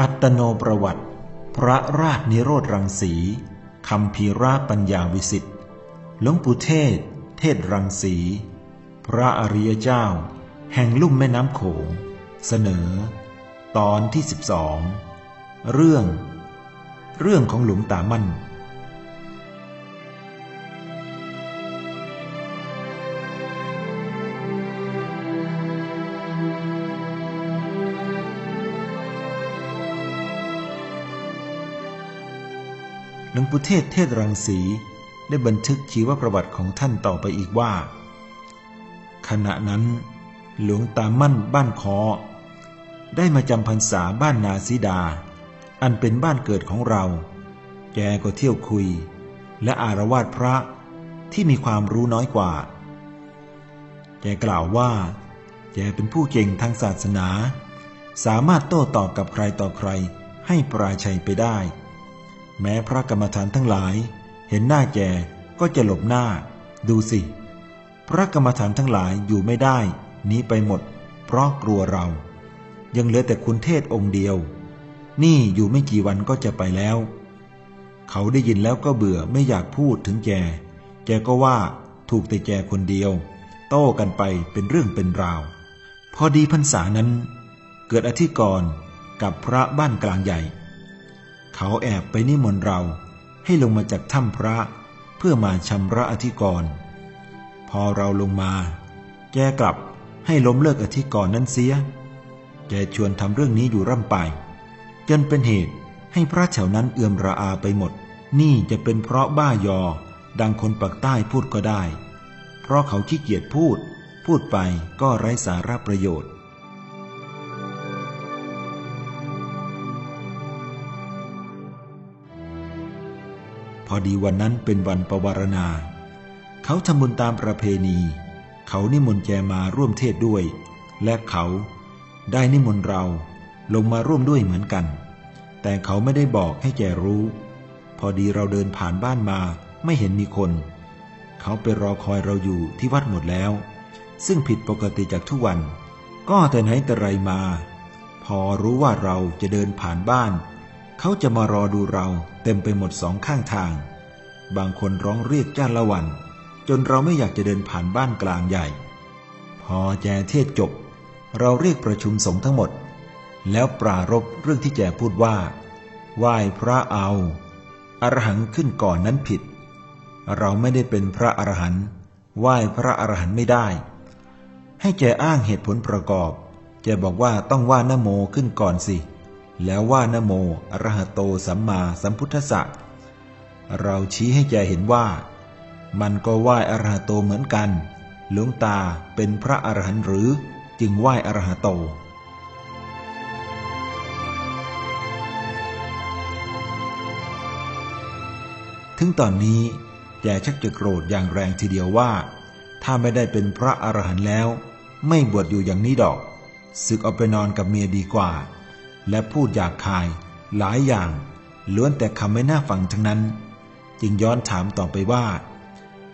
อัตโนประวัติ พระราชนิโรธรังสีคำพีราปัญญาวิสิทธิ์หลวงปู่เทศ เทศรังสี พระอริยเจ้า แห่งลุ่มแม่น้ำโขง เสนอ ตอนที่สิบสอง เรื่อง เรื่องของหลวงตามั่น หลวงปู่เทศเทศรังสีได้บันทึกชีวประวัติของท่านต่อไปอีกว่า ขณะนั้น หลวงตามั่นบ้านคอ ได้มาจำพรรษาบ้านนาซิดา อันเป็นบ้านเกิดของเรา แกก็เที่ยวคุย และอารวาสพระที่มีความรู้น้อยกว่า แกกล่าวว่า แกเป็นผู้เก่งทางศาสนา สามารถโต้ตอบกับใครต่อใครให้ปราชัยไปได้ แม้พระกรรมฐานทั้งหลาย เห็นหน้าแกก็จะหลบหน้า ดูสิ พระกรรมฐานทั้งหลายอยู่ไม่ได้หนีไปหมด เพราะกลัวเรา ยังเหลือแต่คุณเทศองค์เดียว นี่อยู่ไม่กี่วันก็จะไปแล้ว เขาได้ยินแล้วก็เบื่อไม่อยากพูดถึงแก แกก็ว่าถูกแต่แกคนเดียว โต้กันไปเป็นเรื่องเป็นราว พอดีพรรษานั้น เกิดอธิกรณ์กับพระบ้านกลางใหญ่ เขาแอบไปนิมนต์เราให้ลงมาจากถ้ำพระเพื่อมาชำระอธิกรณ์พอเราลงมา แกกลับให้ล้มเลิกอธิกรณ์นั้นเสีย แกชวนทำเรื่องนี้อยู่ร่ำไป จนเป็นเหตุให้พระแถวนั้นเอื่อมระอาไปหมด นี่จะเป็นเพราะบ้ายอ ดังคนปากใต้พูดก็ได้ เพราะเขาขี้เกียจพูด พูดไปก็ไร้สาระประโยชน์ พอดีวันนั้นเป็นวันประวารณา เขาทำบุญตามประเพณี เขานิมนต์แกมาร่วมเทศด้วย และเขาได้นิมนต์เราลงมาร่วมด้วยเหมือนกัน แต่เขาไม่ได้บอกให้แกรู้ พอดีเราเดินผ่านบ้านมาไม่เห็นมีคน เขาไปรอคอยเราอยู่ที่วัดหมดแล้ว ซึ่งผิดปกติจากทุกวัน ก็แต่ไหนแต่ไรมา พอรู้ว่าเราจะเดินผ่านบ้าน เขาจะมารอดูเราเต็มไปหมดสองข้างทาง บางคนร้องเรียกจ้าละวัน จนเราไม่อยากจะเดินผ่านบ้านกลางใหญ่ พอแจเทศจบ เราเรียกประชุมสงฆ์ทั้งหมด แล้วปรารบเรื่องที่แจพูดว่า ไหว้พระเอาอรหังขึ้นก่อนนั้นผิด เราไม่ได้เป็นพระอรหันต์ไหว้พระอรหันต์ไม่ได้ ให้แกอ้างเหตุผลประกอบแกบอกว่าต้องว่านโมขึ้นก่อนสิ แล้วว่านโมอรหโตสัมมาสัมพุทธะเราชี้ให้แกเห็นว่า มันก็ไหว้อรหโตเหมือนกัน หลวงตาเป็นพระอรหันต์หรือจึงไหว้อรหโต ถึงตอนนี้แกชักจะโกรธอย่างแรงทีเดียวว่า ถ้าไม่ได้เป็นพระอรหันต์แล้ว ไม่บวชอยู่อย่างนี้ดอก ศึกเอาไปนอนกับเมียดีกว่า และพูดอยากคาย หลายอย่าง ล้วนแต่คำไม่น่าฟังทั้งนั้น จึงย้อนถามต่อไปว่า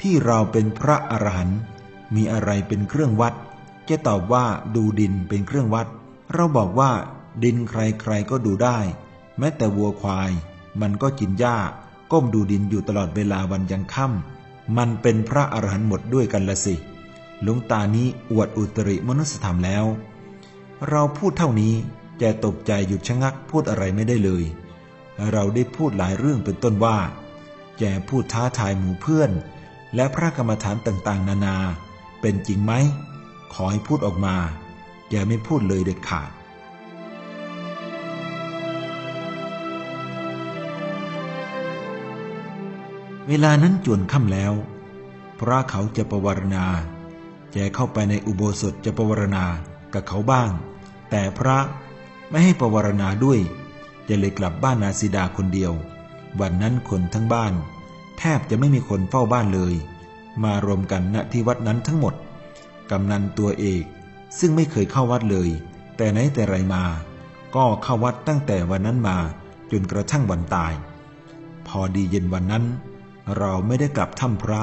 ที่เราเป็นพระอรหันต์มีอะไรเป็นเครื่องวัดแกตอบว่าดูดินเป็นเครื่องวัด เราบอกว่า ดินใครๆก็ดูได้ แม้แต่วัวควาย มันก็กินหญ้า ก้มดูดินอยู่ตลอดเวลาวันยังค่ำมันเป็นพระอรหันต์หมดด้วยกันละสิหลวงตานี้อวดอุตริมนุสธรรมแล้ว เราพูดเท่านี้ แกตกใจหยุดชะงักพูดอะไรไม่ได้เลย เราได้พูดหลายเรื่องเป็นต้นว่า แกพูดท้าทายหมู่เพื่อน และพระกรรมฐานต่างๆ นานา เป็นจริงไหม ขอให้พูดออกมา แกไม่พูดเลยเด็ดขาดเวลานั้นจวนค่ำแล้ว พระเขาจะประวารณา แกเข้าไปในอุโบสถจะประวารณากับเขาบ้าง แต่พระ ไม่ให้ประวารณาด้วยจะเลยกลับบ้านนาซิดาคนเดียว วันนั้นคนทั้งบ้าน แทบจะไม่มีคนเฝ้าบ้านเลย มารวมกันณที่วัดนั้นทั้งหมดกำนันตัวเอก ซึ่งไม่เคยเข้าวัดเลย แต่ไหนแต่ไรมา ก็เข้าวัดตั้งแต่วันนั้นมาจนกระทั่งวันตาย พอดีเย็นวันนั้น เราไม่ได้กลับถ้ำพระ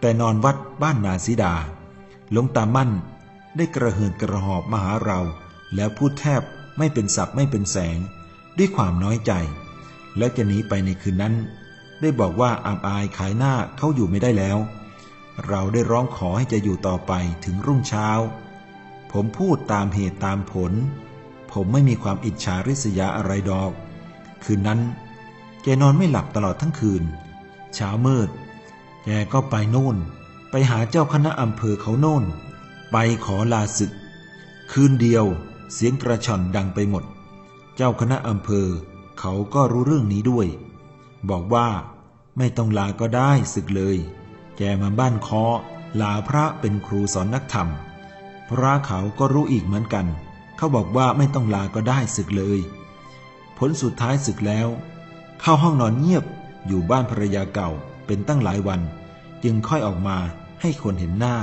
แต่นอนวัดบ้านนาซิดาหลวงตามั่นได้กระเหือนกระหอบมาหาเรา แล้วพูดแทบ ไม่เป็นสับไม่เป็นแสง ด้วยความน้อยใจ แล้วจะหนีไปในคืนนั้น ได้บอกว่าอามอายขายหน้าเขาอยู่ไม่ได้แล้ว เราได้ร้องขอให้จะอยู่ต่อไปถึงรุ่งเช้า ผมพูดตามเหตุตามผล ผมไม่มีความอิจฉาริษยาอะไรดอก คืนนั้น แกนอนไม่หลับตลอดทั้งคืน เช้ามืด แกก็ไปโน่น ไปหาเจ้าคณะอำเภอเขาโน่น ไปขอลาศึก คืนเดียว เสียงกระชอนดังไปหมด เจ้าคณะอำเภอ เขาก็รู้เรื่องนี้ด้วย บอกว่าไม่ต้องลาก็ได้ศึกเลย แกมาบ้านคอลาพระเป็นครูสอนนักธรรม พระเขาก็รู้อีกเหมือนกัน เขาบอกว่าไม่ต้องลาก็ได้ศึกเลย ผลสุดท้ายศึกแล้ว เข้าห้องนอนเงียบอยู่บ้านภรรยาเก่าเป็นตั้งหลายวัน จึงค่อยออกมาให้คนเห็นหน้า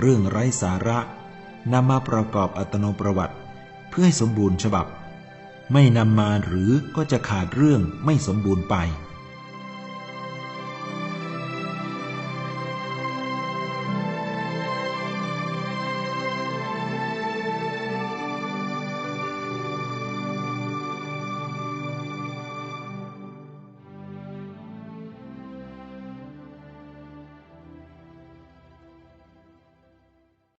เรื่องไร้สาระนำมาประกอบอัตโนประวัติ เพื่อให้สมบูรณ์ฉบับ ไม่นำมาหรือก็จะขาดเรื่องไม่สมบูรณ์ไป